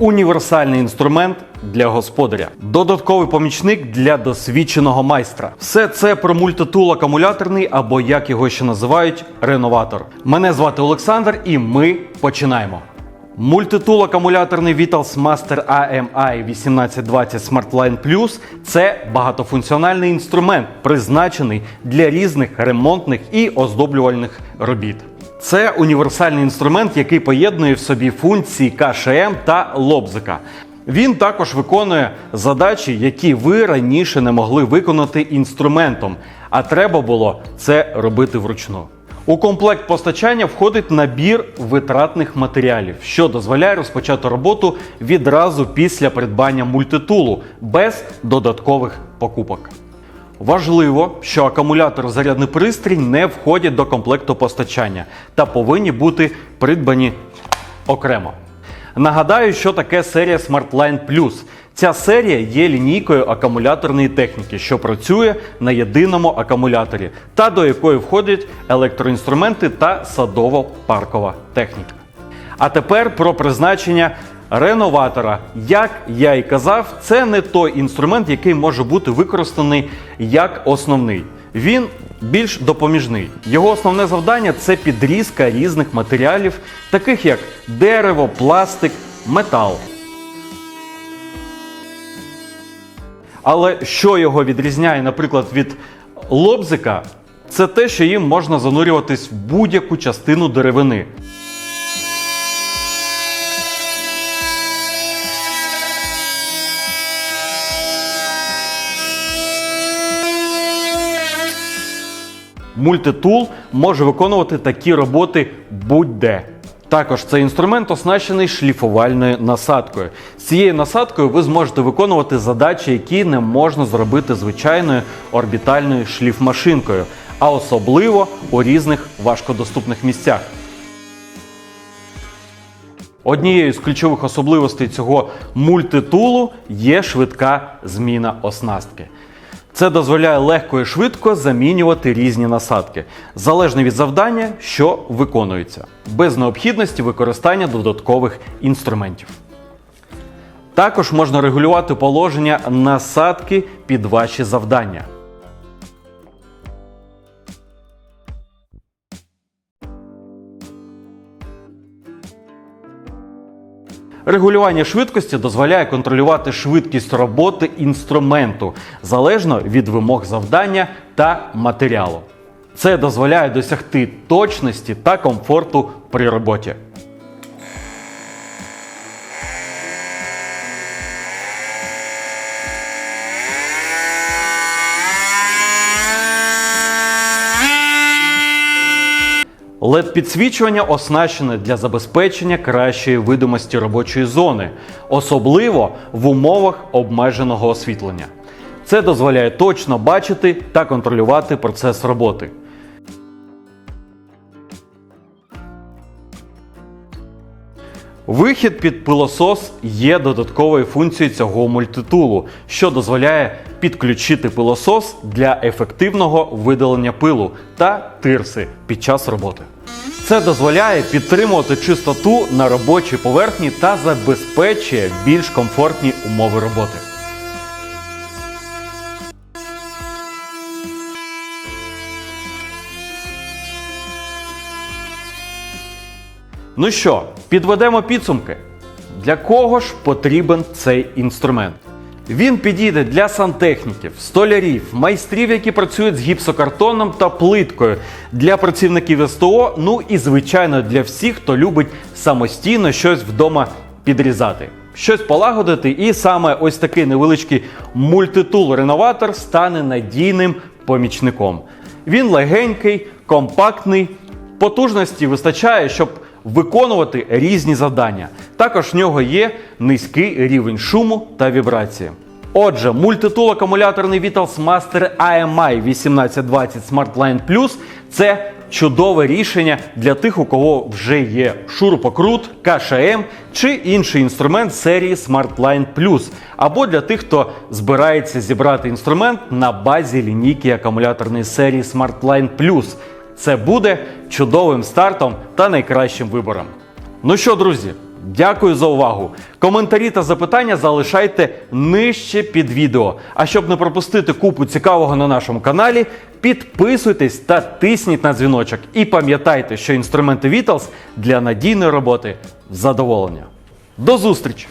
універсальний інструмент для господаря, додатковий помічник для досвідченого майстра. Все це про мультитул акумуляторний або як його ще називають реноватор. Мене звати Олександр, і ми починаємо. Мультитул акумуляторний Vitals Master AMI 1820 SmartLine Plus – це багатофункціональний інструмент, призначений для різних ремонтних і оздоблювальних робіт. Це універсальний інструмент, який поєднує в собі функції КШМ та лобзика. Він також виконує задачі, які ви раніше не могли виконати інструментом, а треба було це робити вручну. У комплект постачання входить набір витратних матеріалів, що дозволяє розпочати роботу відразу після придбання мультитулу без додаткових покупок. Важливо, що акумулятор зарядний пристрій не входять до комплекту постачання та повинні бути придбані окремо. Нагадаю, що таке серія SmartLine Plus. Ця серія є лінійкою акумуляторної техніки, що працює на єдиному акумуляторі, та до якої входять електроінструменти та садово-паркова техніка. А тепер про призначення реноватора. Як я і казав, це не той інструмент, який може бути використаний як основний. Він більш допоміжний. Його основне завдання це підрізка різних матеріалів, таких як дерево, пластик, метал. Але що його відрізняє, наприклад, від лобзика, це те, що їм можна занурюватись в будь-яку частину деревини. Мультитул може виконувати такі роботи будь-де. Також цей інструмент оснащений шліфувальною насадкою. З цією насадкою ви зможете виконувати задачі, які не можна зробити звичайною орбітальною шліфмашинкою, а особливо у різних важкодоступних місцях. Однією з ключових особливостей цього мультитулу є швидка зміна оснастки. Це дозволяє легко і швидко замінювати різні насадки, залежно від завдання, що виконується, без необхідності використання додаткових інструментів. Також можна регулювати положення насадки під ваші завдання. Регулювання швидкості дозволяє контролювати швидкість роботи інструменту залежно від вимог завдання та матеріалу. Це дозволяє досягти точності та комфорту при роботі. Led підсвічування оснащене для забезпечення кращої видимості робочої зони, особливо в умовах обмеженого освітлення. Це дозволяє точно бачити та контролювати процес роботи. Вихід під пилосос є додатковою функцією цього мультитулу, що дозволяє підключити пилосос для ефективного видалення пилу та тирси під час роботи. Це дозволяє підтримувати чистоту на робочій поверхні та забезпечує більш комфортні умови роботи. Ну що, підведемо підсумки. Для кого ж потрібен цей інструмент? Він підійде для сантехніків, столярів, майстрів, які працюють з гіпсокартоном та плиткою, для працівників СТО, ну і звичайно для всіх, хто любить самостійно щось вдома підрізати, щось полагодити. І саме ось такий невеличкий мультитул-реноватор стане надійним помічником. Він легенький, компактний, потужності вистачає, щоб виконувати різні завдання. Також в нього є низький рівень шуму та вібрації. Отже, мультитул акумуляторний Vitals Master AMI 1820 SmartLine Plus це чудове рішення для тих, у кого вже є шурупокрут, КШМ чи інший інструмент серії SmartLine Plus, або для тих, хто збирається зібрати інструмент на базі лінійки акумуляторної серії SmartLine Plus. Це буде чудовим стартом та найкращим вибором. Ну що, друзі, Дякую за увагу. Коментарі та запитання залишайте нижче під відео. А щоб не пропустити купу цікавого на нашому каналі, підписуйтесь та тисніть на дзвіночок. І пам'ятайте, що інструменти Vitals для надійної роботи задоволення. До зустрічі!